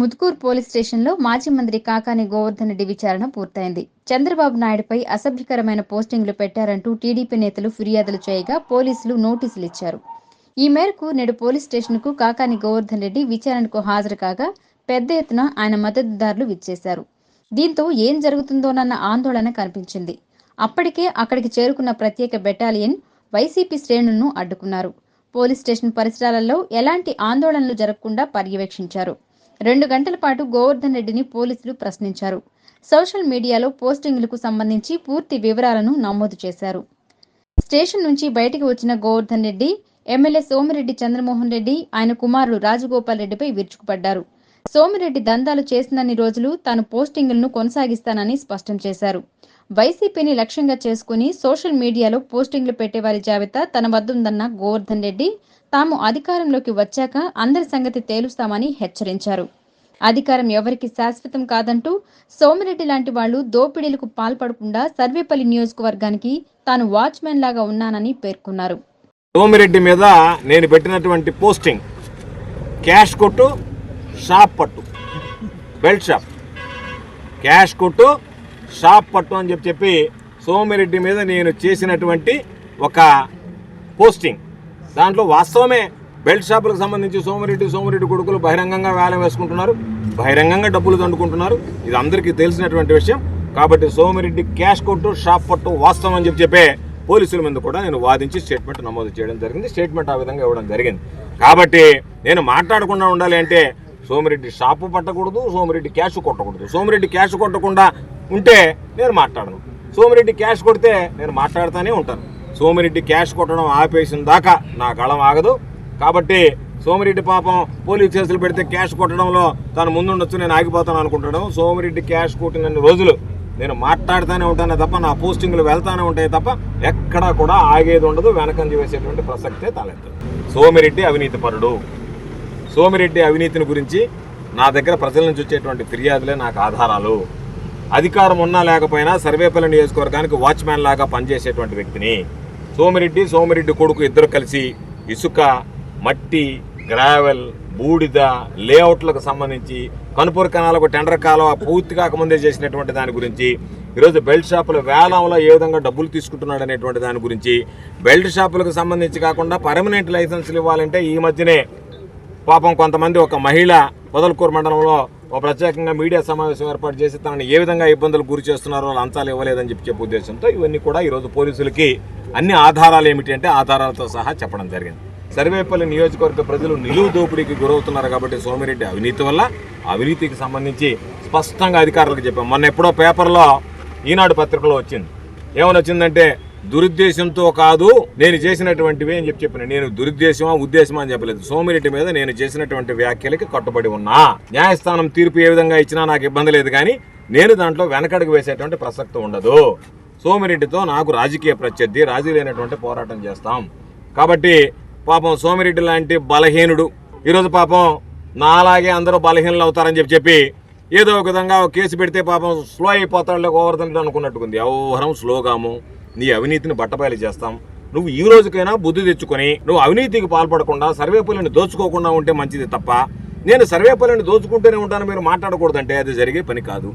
Muthukur police స్టేషన్లో మాజీ మంత్రి కాకాని గోవర్ధన్ రెడ్డి విచారణ పూర్తయింది. చంద్రబాబు నాయుడుపై అసభ్యకరమైన పోస్టింగ్లు పెట్టారంటూ టీడీపీ నేతలు ఫిర్యాదులు చేయగా పోలీసులు నోటీసులు ఇచ్చారు. ఈ మేరకు నేడు పోలీస్ స్టేషన్కు కాకాని గోవర్ధన్ రెడ్డి విచారణకు హాజరు కాగా పెద్ద ఎత్తున ఆయన మద్దతుదారులు విచ్చేశారు. దీంతో ఏం జరుగుతుందోనన్న ఆందోళన కనిపించింది. అప్పటికే అక్కడికి చేరుకున్న ప్రత్యేక బెటాలియన్ వైసీపీ శ్రేణులను అడ్డుకున్నారు. పోలీస్ స్టేషన్ పరిసరాలలో ఎలాంటి ఆందోళనలు జరగకుండా పర్యవేక్షించారు. రెండు గంటల పాటు గోవర్ధన్ రెడ్డిని పోలీసులు ప్రశ్నించారు. సోషల్ మీడియాలో పోస్టింగ్లకు సంబంధించి పూర్తి వివరాలను నమోదు చేశారు. స్టేషన్ నుంచి బయటికి వచ్చిన గోవర్ధన్ రెడ్డి ఎమ్మెల్యే సోమిరెడ్డి చంద్రమోహన్ రెడ్డి ఆయన కుమారుడు రాజగోపాల్ రెడ్డిపై విరుచుకుపడ్డారు. సోమిరెడ్డి దందాలు చేసినన్ని రోజులు తాను పోస్టింగులను కొనసాగిస్తానని స్పష్టం చేశారు. వైసీపీని లక్ష్యంగా చేసుకుని సోషల్ మీడియాలో పోస్టింగ్లు పెట్టేవారి జాబితా తన వద్దుందన్న గోవర్ధన్ రెడ్డి తాము అధికారంలోకి వచ్చాక అందరి సంగతి తేలుస్తామని హెచ్చరించారు. అధికారం ఎవరికి శాశ్వతం కాదంటూ సోమిరెడ్డి లాంటి వాళ్ళు దోపిడీలకు పాల్పడకుండా సర్వేపల్లి నియోజకవర్గానికి తాను వాచ్మెన్ లాగా ఉన్నానని పేర్కొన్నారు. సోమిరెడ్డి మీద నేను పెట్టినటువంటి పోస్టింగ్ క్యాష్ కొట్టు షాప్ పట్టు బెల్ట్ షాప్. క్యాష్ కొట్టు షాప్ పట్టు అని చెప్పి చెప్పి సోమిరెడ్డి మీద నేను చేసినటువంటి ఒక పోస్టింగ్. దాంట్లో వాస్తవమే బెల్ట్ షాపులకు సంబంధించి సోమిరెడ్డి సోమిరెడ్డి కొడుకులు బహిరంగంగా వేలం వేసుకుంటున్నారు బహిరంగంగా డబ్బులు దండుకుంటున్నారు. ఇది అందరికీ తెలిసినటువంటి విషయం. కాబట్టి సోమిరెడ్డి క్యాష్ కొట్టు షాప్ పట్టు వాస్తవం అని చెప్పి చెప్పే పోలీసుల మీద కూడా నేను వాదించి స్టేట్మెంట్ నమోదు చేయడం జరిగింది. స్టేట్మెంట్ ఆ విధంగా ఇవ్వడం జరిగింది. కాబట్టి నేను మాట్లాడకుండా ఉండాలి అంటే సోమిరెడ్డి షాపు పట్టకూడదు సోమిరెడ్డి క్యాష్ కొట్టకూడదు. సోమిరెడ్డి క్యాష్ కొట్టకుండా ఉంటే నేను మాట్లాడను. సోమిరెడ్డి క్యాష్ కొడితే నేను మాట్లాడుతూనే ఉంటాను. సోమిరెడ్డి క్యాష్ కొట్టడం ఆపేసిన దాకా నా గళం ఆగదు. కాబట్టి సోమిరెడ్డి పాపం పోలీస్ కేసులు పెడితే క్యాష్ కొట్టడంలో తాను ముందుండొచ్చు నేను ఆగిపోతాను అనుకుంటాను సోమిరెడ్డి క్యాష్ కొట్టినన్ని రోజులు నేను మాట్లాడుతూనే ఉంటానే తప్ప నా పోస్టింగ్లు వెళ్తానే ఉంటాయి తప్ప ఎక్కడా కూడా ఆగేది ఉండదు. వెనకంజ వేసేటువంటి ప్రసక్తే తలెత్తదు. సోమిరెడ్డి అవినీతి పరుడు. సోమిరెడ్డి అవినీతిని గురించి నా దగ్గర ప్రజల నుంచి వచ్చేటువంటి ఫిర్యాదులే నాకు ఆధారాలు. అధికారం ఉన్నా లేకపోయినా సర్వేపల్లి నియోజకవర్గానికి వాచ్మ్యాన్ లాగా పనిచేసేటువంటి వ్యక్తిని సోమిరెడ్డి సోమిరెడ్డి కొడుకు ఇద్దరు కలిసి ఇసుక మట్టి గ్రావెల్ బూడిద లేఅవుట్లకు సంబంధించి కనుపూరు కణాలకు టెండర్ కాలువ పూర్తి కాకముందే చేసినటువంటి దాని గురించి ఈరోజు బెల్ట్ షాపుల వేలంలో ఏ విధంగా డబ్బులు తీసుకుంటున్నాడు అనేటువంటి దాని గురించి బెల్ట్ షాపులకు సంబంధించి కాకుండా పర్మనెంట్ లైసెన్సులు ఇవ్వాలంటే ఈ మధ్యనే పాపం కొంతమంది ఒక మహిళ పొదలకూరు మండలంలో ఒక ప్రత్యేకంగా మీడియా సమావేశం ఏర్పాటు చేసి తనని ఏ విధంగా ఇబ్బందులు గురి చేస్తున్నారో లంచాలు ఇవ్వలేదని చెప్పి చెప్పే ఉద్దేశంతో ఇవన్నీ కూడా ఈరోజు పోలీసులకి అన్ని ఆధారాలు ఏమిటి అంటే ఆధారాలతో సహా చెప్పడం జరిగింది. సర్వేపల్లి నియోజకవర్గ ప్రజలు నిలువు దోపిడీకి గురవుతున్నారు కాబట్టి సోమిరెడ్డి అవినీతి వల్ల అవినీతికి సంబంధించి స్పష్టంగా అధికారులకు చెప్పాం. మొన్న ఎప్పుడో పేపర్లో ఈనాడు పత్రికలో వచ్చింది. ఏమని వచ్చిందంటే దురుద్దేశంతో కాదు నేను చేసినటువంటివి అని చెప్పి చెప్పిన. నేను దురుద్దేశమా ఉద్దేశమా అని చెప్పలేదు. సోమిరెడ్డి మీద నేను చేసినటువంటి వ్యాఖ్యలకి కట్టుబడి ఉన్నా. న్యాయస్థానం తీర్పు ఏ విధంగా ఇచ్చినా నాకు ఇబ్బంది లేదు కానీ నేను దాంట్లో వెనకడుగు వేసేటువంటి ప్రసక్తి ఉండదు. సోమిరెడ్డితో నాకు రాజకీయ ప్రత్యర్థి రాజీ లేనటువంటి పోరాటం చేస్తాం. కాబట్టి పాపం సోమిరెడ్డి లాంటి బలహీనుడు ఈరోజు పాపం నాలాగే అందరూ బలహీనలు అవుతారని చెప్పి చెప్పి ఏదో ఒక విధంగా కేసు పెడితే పాపం స్లో అయిపోతాడు ఓవర్దండి అనుకున్నట్టుకుంది. ఎవరం స్లోగాము. నీ అవినీతిని బట్టబయలు చేస్తాం. నువ్వు ఈ రోజుకైనా బుద్ధి తెచ్చుకొని నువ్వు అవినీతికి పాల్పడకుండా సర్వేపల్లిని దోచుకోకుండా ఉంటే మంచిది తప్ప. నేను సర్వేపల్లిని దోచుకుంటూనే ఉంటాను మీరు మాట్లాడకూడదంటే అది జరిగే పని కాదు.